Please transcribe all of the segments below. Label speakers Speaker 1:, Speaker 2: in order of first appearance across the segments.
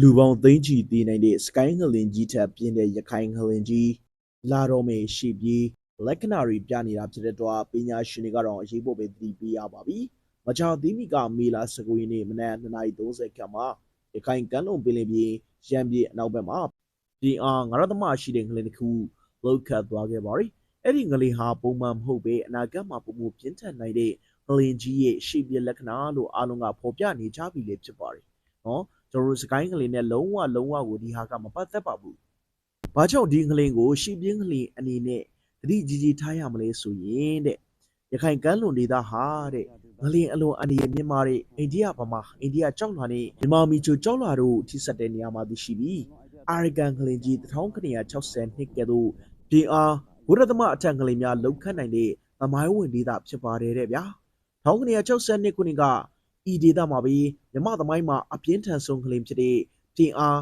Speaker 1: လူပေါင်းသိန်းချီတည်နိုင်တဲ့စကိုင်းငလင်ကြီးထပ်ပြင်းတဲ့ရခိုင်ငလင်ကြီးလာတော့မယ်ရှိပြီးလက္ခဏာတွေပြနေတာဖြစ်တဲ့တော့ပညာရှင်တွေကတော့အရေးပေါ်ပဲသတိပေးရပါပြီ။မချာသီးမီကမေလာ19ရက်နေ့မနက်2:30ခန့်မှာရခိုင်ကမ်းလွန်ပင်လယ်ပြင်ရန်ပြည်အနောက်ဘက်မှာပြည်အားငရသမရှိတဲ့ငလင်တစ်ခုလောက်ခတ်သွားခဲ့ပါရီ။အဲ့ဒီငလင်ဟာပုံမှန်မဟုတ်ပဲအနာဂတ်မှာပုံမှုပြင်းထန်နိုင်တဲ့ငလင်ကြီးရဲ့ရှေ့ပြလက္ခဏာလို့အားလုံးကဖော်ပြနေကြပြီလေဖြစ်ပါတယ်။နော် ကျွန်တော်တို့စကိုင်းငလင်နဲ့လုံးဝလုံးဝကိုဒီဟာကမပတ်သက်ပါဘူး။ဘာကြောင့်ဒီငလင်ကိုရှီပြင်းငလင်အနေနဲ့တတိကြီးကြီးထားရမလဲဆိုရင်တဲ့ရခိုင်ကမ်းလွန်ဒေသဟာတဲ့ငလင်အလွန်အနေနဲ့မြန်မာတဲ့အိန္ဒိယဗမာအိန္ဒိယကြောက်လာနဲ့မြန်မာမီချိုကြောက်လာတို့ထိစပ်တဲ့နေရာမှာသိရှိပြီးအာရကန်ငလင်ကြီး1960နှစ်ကဲ့သို့ပြည်အားဘုရသမအထက်ငလင်များလောက်ခတ်နိုင်တဲ့သမိုင်းဝင်ဒေသဖြစ်ပါတယ်တဲ့ဗျာ1960နှစ်ခုနှစ်က ဤဒေသမှာပဲမြမသမိုင်းမှာအပြင်းထန်ဆုံးကလင်ဖြစ်တဲ့တင်အား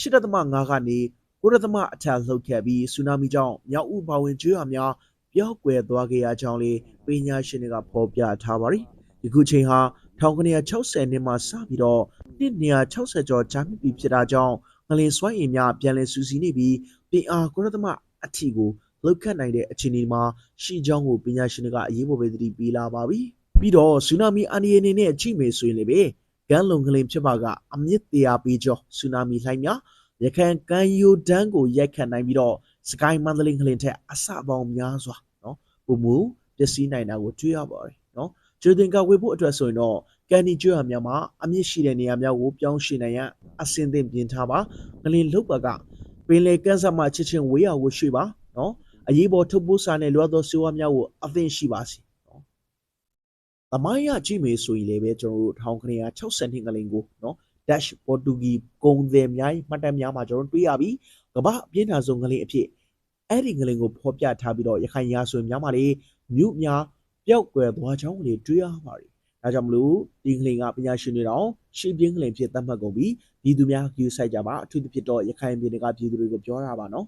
Speaker 1: 8.5ကနေ 9. အထက်လှုပ်ခဲ့ပြီးဆူနာမီကြောင့်မြောက်ဦးဘာဝင်ကျွေးရများပျောက်ကွယ်သွားခဲ့ရကြောင်းလေးပညာရှင်တွေကဖော်ပြထားပါရီဒီခုချိန်ဟာ1960နှစ်မှာစပြီးတော့1960ကျော်ကြာမြင့်ပြီဖြစ်တာကြောင့်ငလင်စွမ်းအင်များပြန်လည်စူးစီးနေပြီးတင်အား 9. အထီကိုလှုပ်ခတ်နိုင်တဲ့အခြေအနေမှာရှိကြောင်းကိုပညာရှင်တွေကအရေးပေါ်ပဲသတိပေးလာပါပြီ ပြီးတော့ဆူနာမီအန်ဒီအနေနဲ့ကြည့်မယ်ဆိုရင်လည်းပဲကမ်းလွန်ကလေးဖြစ်ပါကအမြင့်တရားပေးကြောဆူနာမီလှိုင်းများရခိုင်ကမ်းရိုးတန်းကိုရိုက်ခတ်နိုင်ပြီးတော့စကိုင်းမန္တလေးကလေးထက်အဆပေါင်းများစွာနော်ပုံမူပျက်စီးနိုင်တာကိုတွေ့ရပါတယ်နော်ကျွေတင်ကဝေဖို့အတွက်ဆိုရင်တော့ကန်ဒီကျွေးရများမှာအမြင့်ရှိတဲ့နေရာများကိုပြောင်းရွှေ့နိုင်ရန်အစင်သင့်ပြင်ထားပါကလေးလုတ်ပါကပင်လေကန်းဆက်မှချစ်ချင်းဝေးရဝရွှေ့ပါနော်အရေးပေါ်ထုတ်ပိုးစာနဲ့လွှတ်သောစေဝါများကိုအသင့်ရှိပါစေ။ သမိုင်းရကြည့်မယ်ဆိုရင်လည်းပဲကျွန်တော်တို့1960နှစ်ကလေးကိုနော် Dash ပေါ်တူဂီကုံသည်များ၏မှတ်တမ်းများမှာကျွန်တော်တို့တွေ့ရပြီးကမ္ဘာအပြင်းထန်ဆုံးကလေးအဖြစ်အဲ့ဒီကလေးကိုဖော်ပြထားပြီးတော့ရခိုင်ရာဆိုရင်များမှာလေမြို့များပျောက်ကွယ်သွားကြောင်းလေးတွေ့ရပါတယ်။ဒါကြောင့်မလို့ဒီကလေးကပညာရှင်တွေတော့ရှေ့ပြင်းကလေးဖြစ်သတ်မှတ်ကုန်ပြီးဒီသူများ view site ကြပါအထူးသဖြင့်တော့ရခိုင်ပြည်နယ်ကပြည်သူတွေကိုပြောတာပါနော်။